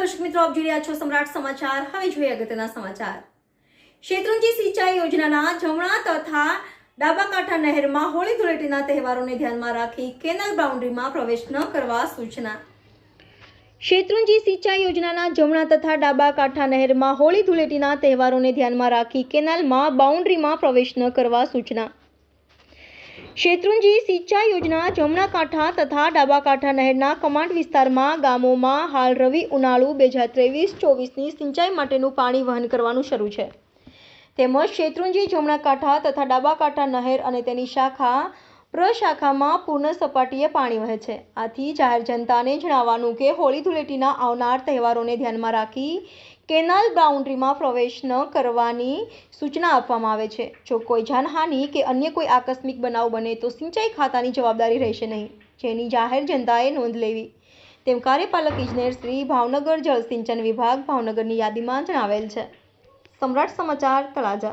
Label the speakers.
Speaker 1: દર્શક મિત્રો, આપ જોઈ રહ્યા છો સમ્રાટ સમાચાર. હવે જોઈએ અગત્યના સમાચાર. શેત્રુંજી સિંચાઈ યોજનાના જમણા તથા ડાબા કાંઠા નહેરમાં હોળી ધૂળેટીના તહેવારોને ધ્યાનમાં રાખી કેનાલ બાઉન્ડ્રીમાં પ્રવેશ ન કરવા સૂચના. શેત્રુંજી સિંચાઈ યોજનાના જમણા તથા ડાબા કાંઠા નહેરમાં હોળી ધૂળેટીના તહેવારોને ધ્યાનમાં રાખી કેનાલમાં બાઉન્ડ્રીમાં પ્રવેશ ન કરવા સૂચના. શેત્રુંજી સિંચાઈ યોજના જમણા કાંઠા તથા ડાબા કાંઠા નહેરના કમાન્ડ વિસ્તારમાં ગામોમાં હાલ રવિ ઉનાળુ બે હજાર ત્રેવીસ ચોવીસની સિંચાઈ માટેનું પાણી વહન કરવાનું શરૂ છે. તેમજ શેત્રુંજી જમણા કાંઠા તથા ડાબા કાંઠા નહેર અને તેની શાખા પ્રશાખામાં પૂર્ણ સપાટીએ પાણી વહે છે. આથી જાહેર જનતાને જણાવવાનું કે હોળી ધૂળેટીના આવનાર તહેવારોને ધ્યાનમાં રાખી કેનાલ બાઉન્ડ્રીમાં પ્રવેશ ન કરવાની સૂચના આપવામાં આવે છે. જો કોઈ જાનહાનિ કે અન્ય કોઈ આકસ્મિક બનાવ બને તો સિંચાઈ ખાતાની જવાબદારી રહેશે નહીં. જેની જાહેર જનતાએ નોંધ લેવી. તેમ કાર્યપાલક ઇજનેર શ્રી ભાવનગર જળસિંચન વિભાગ ભાવનગરની યાદીમાં જણાવેલ છે. સમ્રાટ સમાચાર તળાજા